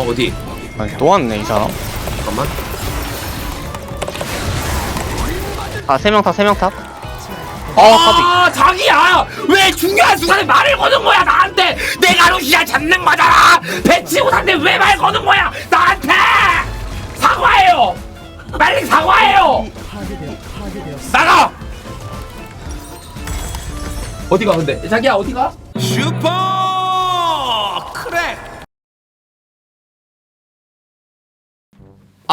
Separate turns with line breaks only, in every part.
어 어디?
아니 또 왔네 이 사람.
잠깐만.
아 세 명 탑 세 명탑. 어 카비
아 자기야! 왜 중요한 순간에 말을 거는 거야 나한테? 내가 루시아 잡는 거잖아! 배치고 산데 왜 말 거는 거야 나한테! 사과해요! 빨리 사과해요! 나가! 어디가 근데? 자기야 어디가? 슈퍼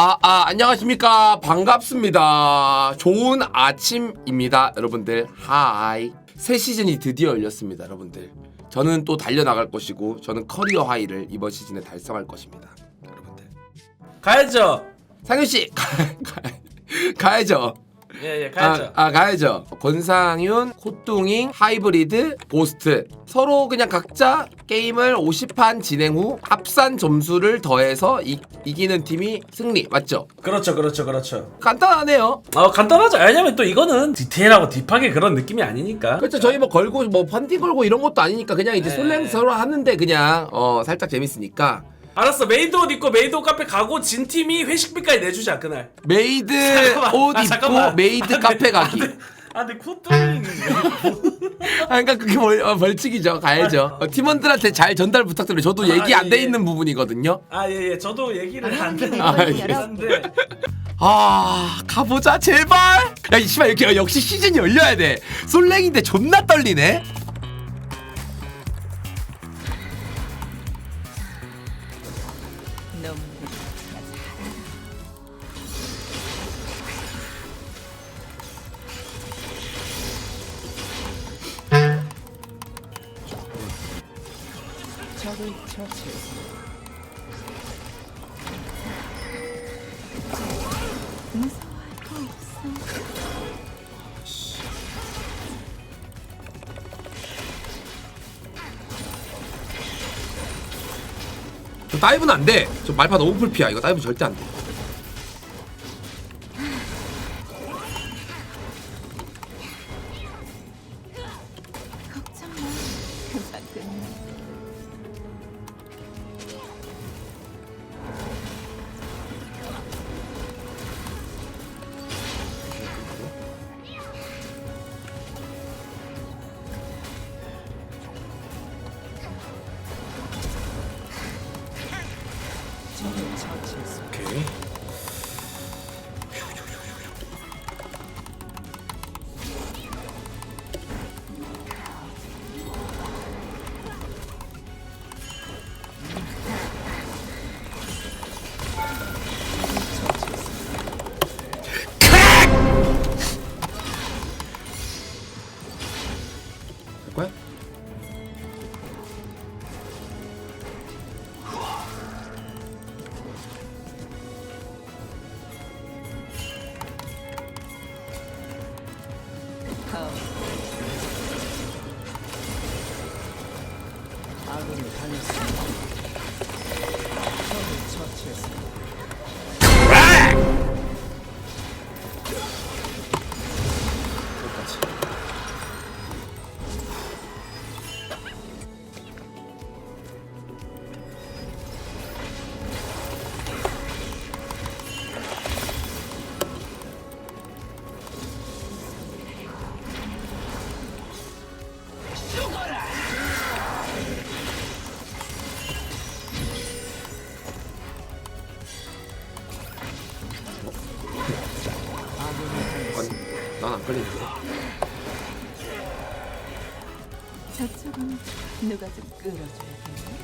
아, 아, 안녕하십니까. 반갑습니다. 좋은 아침입니다. 여러분들, 하이. 새 시즌이 드디어 열렸습니다. 여러분들. 저는 또 달려나갈 것이고, 저는 커리어 하이를 이번 시즌에 달성할 것입니다. 여러분들.
가야죠.
상윤씨, 가, 가야죠.
예예 가야죠.
아, 아 가야죠. 권상윤, 코뚱잉, 하이브리드, 보스트 서로 그냥 각자 게임을 50판 진행 후 합산 점수를 더해서 이, 이기는 팀이 승리 맞죠?
그렇죠 그렇죠 그렇죠.
간단하네요.
어 간단하죠. 왜냐면 또 이거는 디테일하고 딥하게 그런 느낌이 아니니까.
그렇죠. 저희 뭐 걸고 뭐 펀딩 걸고 이런 것도 아니니까 그냥 이제
네.
솔랭 서로 하는데 그냥 어 살짝 재밌으니까
알았어 메이드 옷 입고 메이드 옷 카페 가고 진 팀이 회식비까지 내주자 그날.
메이드
잠깐만.
옷
아,
입고
잠깐만.
메이드
아,
카페
네.
가기.
아, 네. 아 근데 코뚱이
아, 그러니까 그게 벌, 어, 벌칙이죠. 가야죠. 어, 팀원들한테 잘 전달 부탁드려요. 저도
아,
얘기 안
예,
돼
예.
있는 부분이거든요.
아예예 저도 얘기를 안
아,
듣는
예.
한데
아 가보자 제발. 야 이 씨발 이렇게 역시 시즌이 열려야 돼. 솔랭인데 존나 떨리네. 저 다이브는 안 돼. 저 말파 너무 풀피야. 이거 다이브 절대 안 돼.
누가 좀 끌어줘야겠네.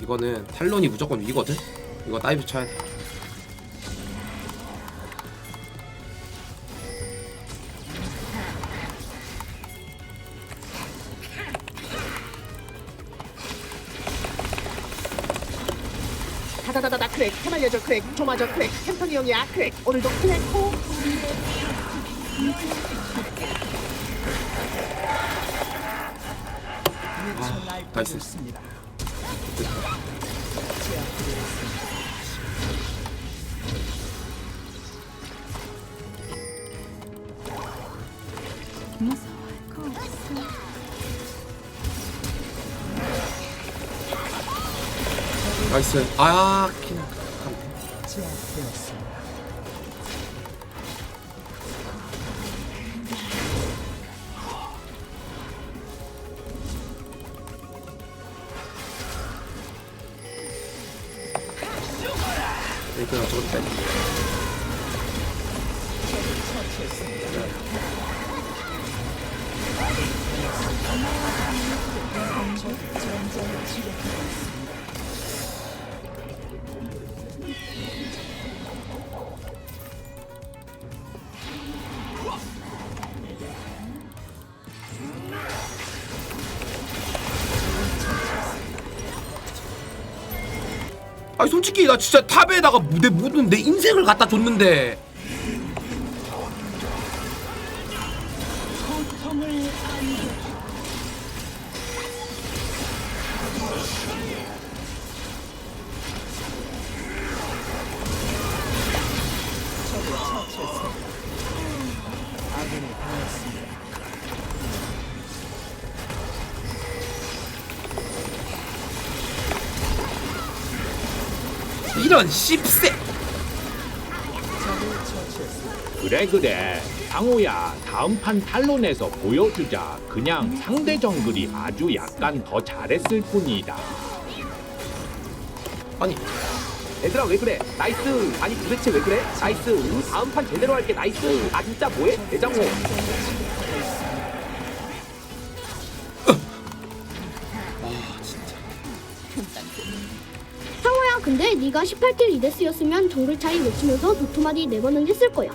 이거는 탈론이 무조건 위거든. 이거 다이브 쳐야 돼.
크랙 좀 맞아 크랙 햄턴이 형이야 크랙. 오늘도 크랙 호.
나이스
무서워할.
나이스. 아 이거 저거 빼. 아니 솔직히 나 진짜 탑에다가 무대 묻은 내 인생을 갖다 줬는데 이런 씹새
그래 그래 상호야 다음 판 탈론에서 보여주자 그냥 상대 정글이 아주 약간 더 잘했을 뿐이다
아니
얘들아 왜 그래? 나이스. 아니 도대체 왜 그래? 나이스. 다음 판 제대로 할게. 나이스. 아 진짜 뭐해? 대장호.
상호야 근데 네가 18킬 이데스였으면 정글 차이 외치면서 도토마디 4번은 했을 거야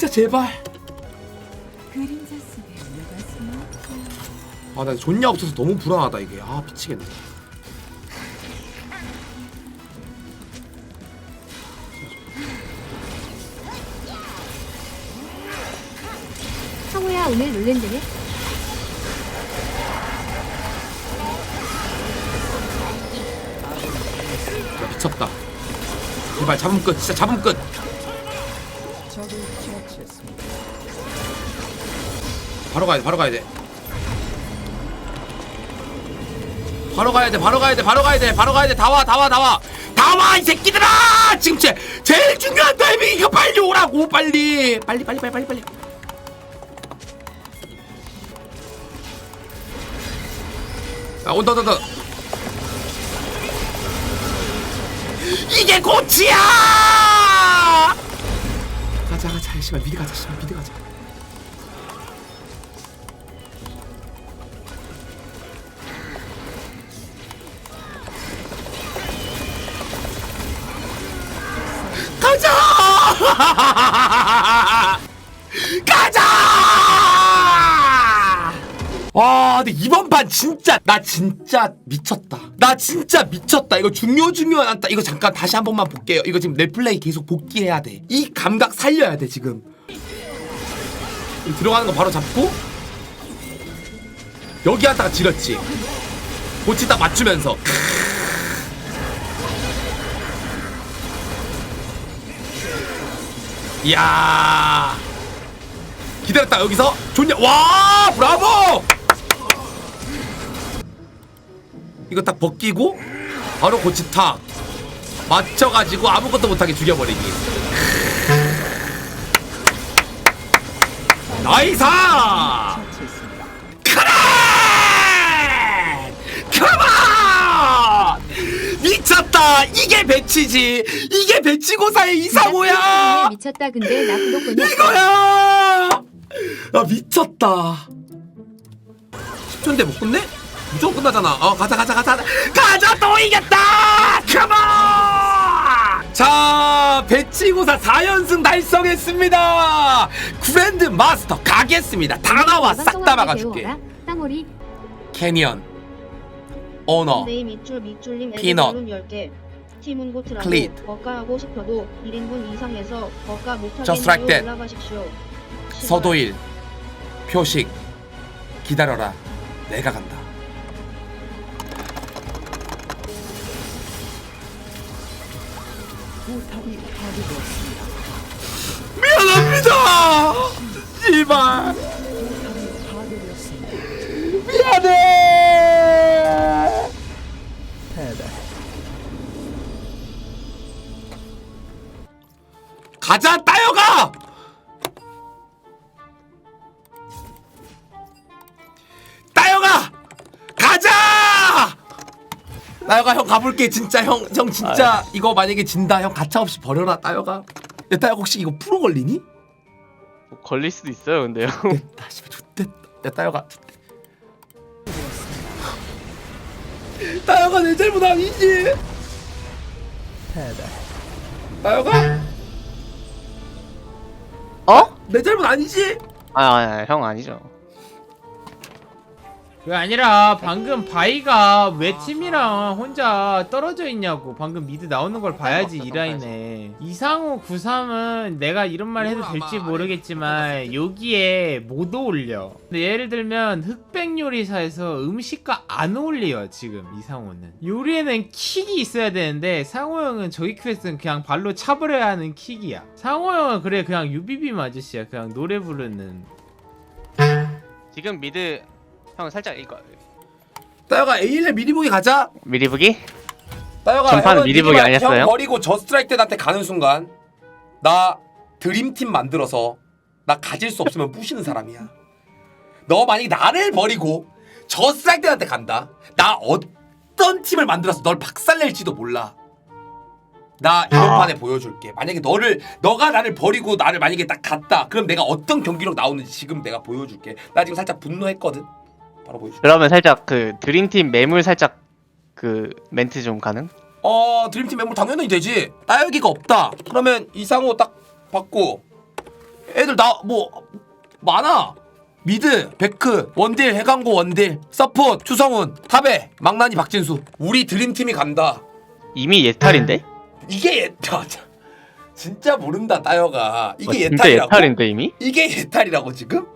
진짜 제발.
그림자 속에 누가 숨어?
아 나 존냐 없어서 너무 불안하다 이게. 아 미치겠네.
상호야 오늘 롤랜드네
야, 미쳤다. 제발 잡으면 끝 진짜 잡으면 끝 바로 가야 돼 바로 가야 돼. 바로 가야 돼 바로 가야 돼 바로 가야 돼 바로 가야 돼. 다 와 다 와 다 와. 다 와 이 새끼들아! 지금 제 제일 중요한 타이밍이니까 빨리 오라고 빨리. 빨리 빨리 빨리 빨리 빨리. 아 온다 온다 온다. 이게 고치야! 가자 가자 씨발. 미리 가자 씨발. 미리 가자 가자! 와 근데 이번 판 진짜 나 진짜 미쳤다. 나 진짜 미쳤다. 이거 중요 안따 이거 잠깐 다시 한 번만 볼게요. 이거 지금 넷플레이 계속 복귀해야 돼 이 감각 살려야 돼 지금. 이 들어가는 거 바로 잡고. 여기 한다가 지렸지. 고치 딱 맞추면서 이야. 기다렸다 여기서. 좋냐? 와 브라보! 이거 딱 벗기고 바로 고치 탁 맞춰가지고 아무것도 못하게 죽여버리기. 나이사! 카라! 컴온 미쳤다! 이게 배치지! 이게 배치고사의 이상호야
미쳤다 근데. 나 구독권이
이거야! 아 미쳤다. 10초인데 못 끝내? 무조건 끝나잖아. 어 가자 가자 가자. 가자 또 이겼다! 컴온 자 배치고사 4연승 달성했습니다. 그랜드 마스터 가겠습니다. 다 나와 싹 다 막아줄게.
땅오리.
캐니언. 오너.
네 밑줄 밑줄님
피넛.
애들은 10개 팀은 고트라고
클릿.
거가하고 싶어도 1인분 이상해서 거가
Just like that.
못하겠네요 올라가십시오
서도일 표식 기다려라 내가 간다. 미안합니다 제발. 미안해 가자 따여가! 따여가! 가자! 따여가 형 가볼게. 진짜 형 형 진짜 이거 만약에 진다 형 가차없이 버려라 따여가. 야 따여가 혹시 이거 프로 걸리니?
뭐 걸릴 수도 있어요 근데요
됐다 씨발 좋됐다. 야 따여가. 따여가 내 잘못 아니지? 따여가!
어?
내 잘못 아니지?
아, 아니 형 아니죠
그게 아니라 방금 바이가 왜 팀이랑 혼자 떨어져 있냐고. 방금 미드 나오는 걸 봐야지 이 라인에. 이상호 93은 내가 이런 말 해도 될지 모르겠지만 여기에 못 어울려. 근데 예를 들면 흑백 요리사에서 음식과 안 어울려요 지금 이상호는. 요리에는 킥이 있어야 되는데 상호 형은 저기 퀘스트는 그냥 발로 차버려야 하는 킥이야. 상호 형은 그래 그냥 유비빔 아저씨야. 그냥 노래 부르는.
지금 미드 형 살짝 이거.
따여가 A일에 미리 보기 가자.
미리 보기?
따여가
전판
형은
미리 보기
니가
아니었어요?
형 버리고 저 스트라이크한테 가는 순간 나 드림팀 만들어서 나 가질 수 없으면 부시는 사람이야. 너 만약에 나를 버리고 저 스트라이크한테 간다. 나 어떤 팀을 만들어서 널 박살낼지도 몰라. 나 이번
아.
판에 보여줄게. 만약에 너를 너가 나를 버리고 나를 만약에 딱 갔다. 그럼 내가 어떤 경기력 나오는지 지금 내가 보여줄게. 나 지금 살짝 분노했거든 바로 보여줄게
그러면 살짝 그 드림팀 매물 살짝 그 멘트 좀 가능?
어 드림팀 멤버 당연히 되지. 따여기가 없다. 그러면 이상호 딱 받고 애들 나 뭐 많아. 미드 베크 원딜 해강고 원딜 서포트 추성훈 탑에 망나니 박진수. 우리 드림팀이 간다.
이미 예탈인데?
이게 예 저, 저, 진짜 모른다 따여가. 이게
어, 진짜
예탈이라고?
예탈인데 이미?
이게 예탈이라고 지금?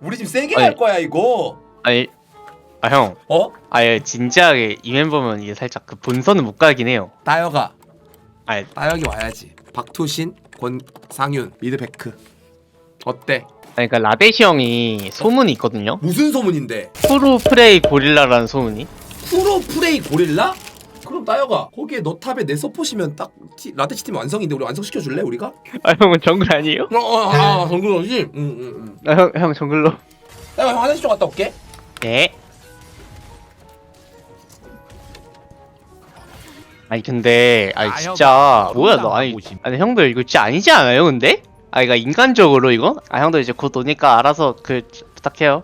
우리 지금 세게
아니.
갈 거야 이거
아니 아 형.
어?
아예 진지하게 이 멤버면 이게 살짝 그 본선은 못 가긴 해요.
따여가.
아니.
따여기 와야지. 박투신 권상윤 미드 베크. 어때?
아니, 그러니까 라데시 형이 소문이 있거든요?
무슨 소문인데?
프로 프레이 고릴라라는 소문이?
프로 프레이 고릴라? 그럼 따여가. 거기에 너 탑에 내 서포시면 딱 티, 라떼치 팀 완성인데 우리 완성시켜 줄래 우리가?
아 형은 정글 아니에요?
어어아 정글이지? 응응응.
아, 형, 형 정글로
따여가 형 화장실 좀 갔다 올게
네. 아니 근데 아니 진짜 뭐야 너? 아니 아니 형들 이거 진짜 아니지 않아요 근데? 아 이거 인간적으로 이거? 아 형들 이제 곧 오니까 알아서 그 부탁해요.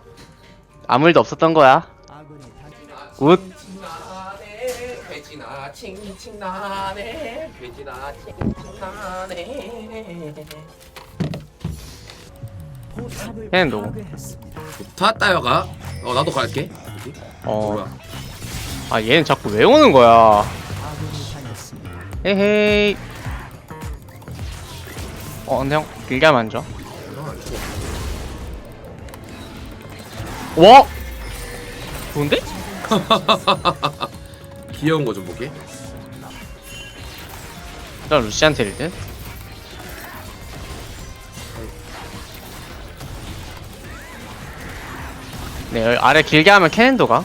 아무 일도 없었던 거야. 굿.
돼지나 칭칭 나네 돼지나 칭칭 나네
파괴했습니다.
좋다 따여가 어 나도 갈게
어.
뭐야
아 얘는 자꾸 왜 오는 거야. 헤헤이 어 근데 형 길게 하면 안 줘? 와 좋은데?
귀여운 거좀 보게.
일단 루시한테 일든 네 여기 아래 길게 하면 캐넨도가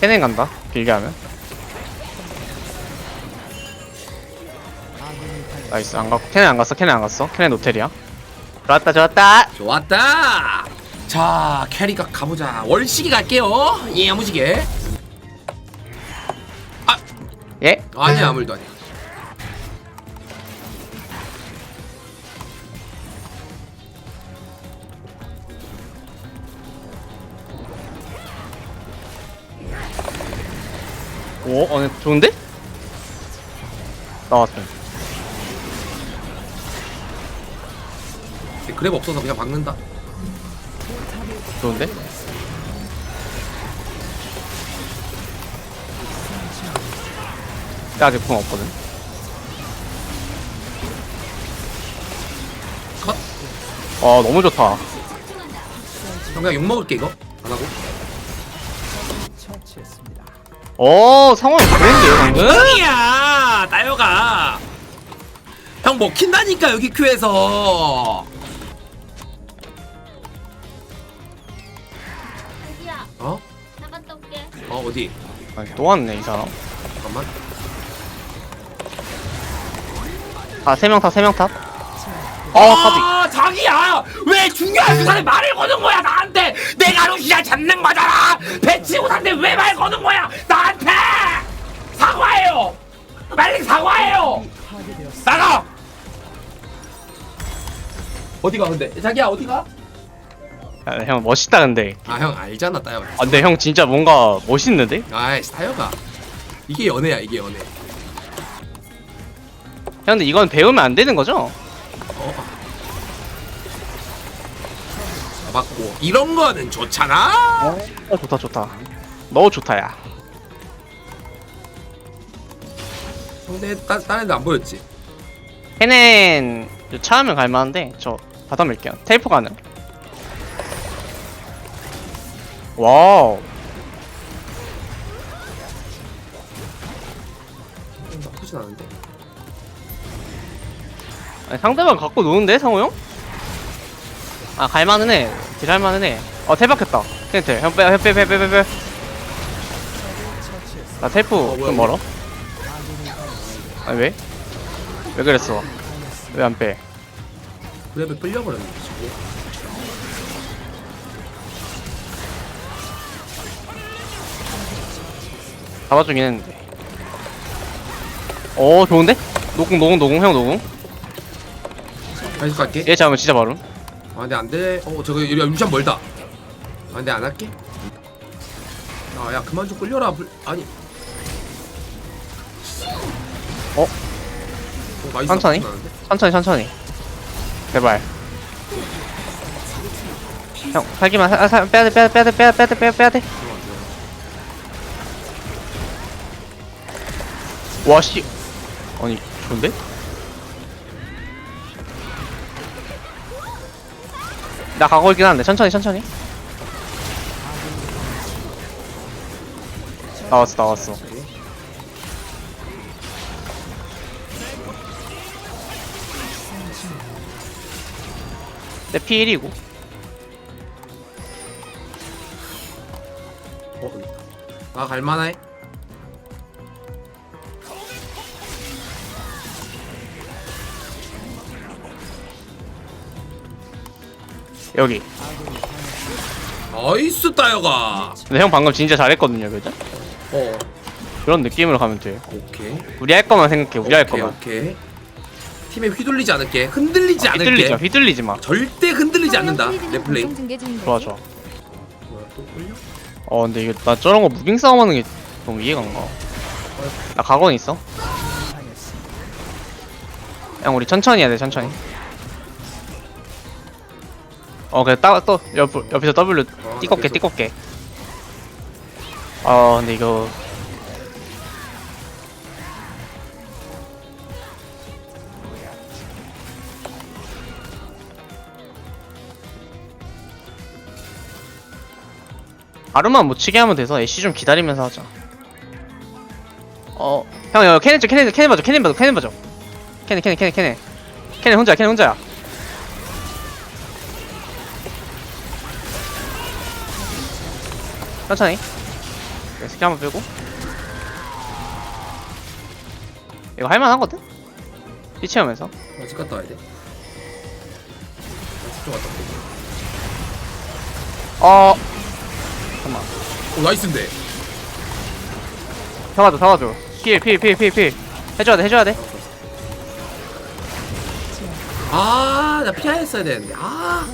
캐넨 간다 길게 하면 나이스 안 갔고 캐넨 안 갔어 캐넨 안 갔어 캐넨 노텔이야 좋았다 좋았다
좋았다. 자 캐리가 가보자. 월식이 갈게요. 예 야무지게.
예?
아니야 아무 일도 아니야.
오, 어, 네, 좋은데? 나왔어.
그랩 없어서 그냥 박는다.
좋은데? 나 아직 궁 없거든.
컷.
어, 너무 좋다.
형 그냥 욕 먹을게 이거.
어, 상황이 그랬는데요, 방금?
응이야 따여가. 형 먹힌다니까 여기 큐에서.
자기야
어?
나갔다 올게
어 어디?
아니, 또 왔네, 이 사람.
잠깐만.
아, 세명 탑, 세명 탑. 어, 카비.
아 자기야! 왜 중요한 수사에 말을 거는 거야 나한테? 내가 루시아 잡는 거잖아! 배치고 산데 왜말 거는 거야 나한테? 사과해요! 빨리 사과해요. 나가! 어디가 근데? 자기야 어디가?
아, 형, 멋있다, 근데.
아 형 알잖아 따여가.
아, 근데 형 진짜 뭔가 멋있는데?
아이씨 따여가. 이게 연애야 이게 연애.
형, 근데 이건 배우면 안 되는 거죠?
잡았고 이런 거는 좋잖아
어, 좋다, 좋다. 너무 좋다, 야.
근데 따, 다른 애들 안 보였지
캐넨 차하면 갈만한데 저 바텀 밀게요 텔포 가능 와우
나쁘진 않은데
아니, 상대방 갖고 노는데 상호 형? 아 갈만은 해. 딜할만은 해어 텔박했다. 캐넨 형빼빼빼 빼 빼 빼. 나 텔포
어,
좀 멀어? 아니 왜? 왜 그랬어? 왜 안 빼?
그랩에 끌려버렸네 지금.
잡아주긴 했는데. 오 좋은데? 노궁 노궁 노궁 형 노궁.
계속 갈게.
얘 잡으면 진짜 바로
아 근데 안돼. 어 저거 여기 루시안 멀다. 아 근데 안 할게? 아 야 그만 좀 끌려라. 불... 아니.
어?
어, 나이스
천천히?
않은데?
천천히 천천히. 제발. 형 살기만 사, 사, 빼야돼 빼야돼 빼야돼 빼야돼 빼야돼 빼야돼. 와씨. 아니 좋은데? 나 가고 있긴 한데. 천천히 천천히. 나왔어 나왔어. 내 P1이고.
어 아 갈만해
여기.
나이스 따여가.
근데 형 방금 진짜 잘했거든요 그죠?
어.
그런 느낌으로 가면 돼
오케이.
우리 할 거만 생각해 우리 할
오케이
거만.
오케이. 팀에 휘둘리지 않을게. 흔들리지 않을게.
휘둘리지 마 휘둘리지 마.
절대 흔들리지 않는다 내 플레이.
좋아 좋아.
뭐야 또 끌려?
어 근데 이거 나 저런 거 무빙 싸움 하는 게 너무 이해가 안 가. 나 각오는 있어. 형 우리 천천히 해야 돼 천천히. 어 그냥 따또 옆 옆에서 W 띠껍게
어,
띠껍게. 어, 근데 이거 아르만 못 치게 하면 돼서 애쉬 좀 기다리면서 하자. 어, 형, 형, 캐넨 쪽, 캐넨, 캐넨 봐줘, 캐넨 봐줘, 캐넨 봐줘. 캐넨, 캐넨, 캐넨, 캐넨. 캐넨 혼자야, 캐넨 혼자야. 천천히 네, 스킬 한번 빼고 이거 할만하거든? 피치하면서
아직 갔다 와야 돼. 아직 좀 갔다 올게. 어오 나이스인데.
잡아줘 잡아줘 필필필필필 해줘야 돼 해줘야 돼
아, 나 피하였어야 되는데. 아,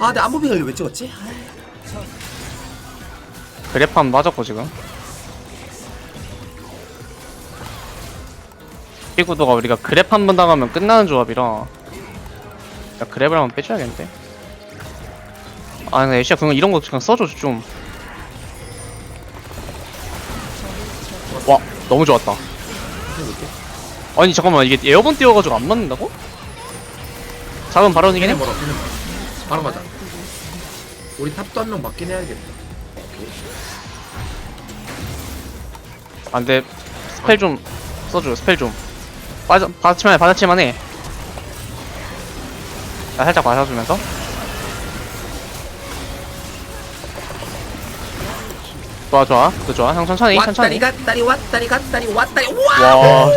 아, 내 안무빙을 왜 찍었지?
그래판 맞았고 지금 이 구도가 우리가 그랩 한 번 당하면 끝나는 조합이라 야 그랩을 한번 빼줘야겠는데 아 근데 애쉬야 그냥 이런 거 그냥 써줘 좀 와 너무 좋았다 아니 잠깐만 이게 에어본 띄워가지고 안 맞는다고? 잡은 발언이긴 해.
바로 가자. 우리 탑도 한 명 맞긴 해야겠다.
아 근데 스펠 좀 써줘 스펠 좀. 빠져 받아치만 해 받아치만 해. 야, 살짝 맞아주면서. 좋아 좋아. 그 좋아. 형 천천히 천천히.
왔다리 갔다리 왔다리 갔다리 왔다리.
와.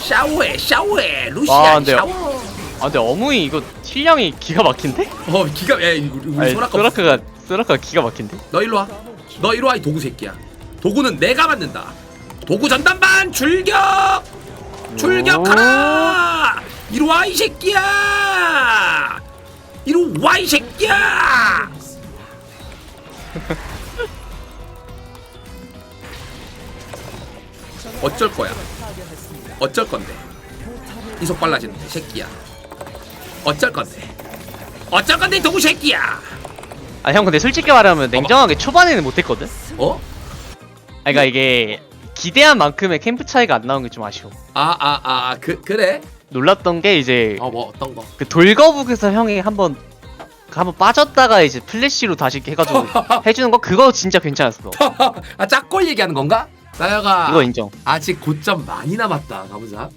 샤워해 샤워해.
와,
루시안
근데-
샤워.
아 근데 어무이 이거 킬량이 기가 막힌데?
어 기가 야 우리, 우리
아니
소라카
쓰라카가 쓰라카가 기가 막힌데?
너 일로 와너 일로 와이 도구 새끼야 도구는 내가 만든다. 도구 전담반 출격! 출격하라! 이리 와이 새끼야! 이리 와이 새끼야! 어쩔 거야. 어쩔 건데. 이속 빨라지는데 새끼야. 어쩔 건데. 어쩔 건데 도구 새끼야!
아 형 근데 솔직히 말하면 냉정하게 초반에는 못했거든?
어?
아 그니까 이게 기대한 만큼의 캠프 차이가 안 나온 게 좀 아쉬워
아 아 아 그 그래?
놀랐던 게 이제
어 뭐 어떤 거?
그 돌거북에서 형이 한번 그 한번 빠졌다가 이제 플래시로 다시 해가지고 해주는 거 그거 진짜 괜찮았어.
아 짝골 얘기하는 건가? 나야가
이거 인정.
아직 고점 많이 남았다 가보자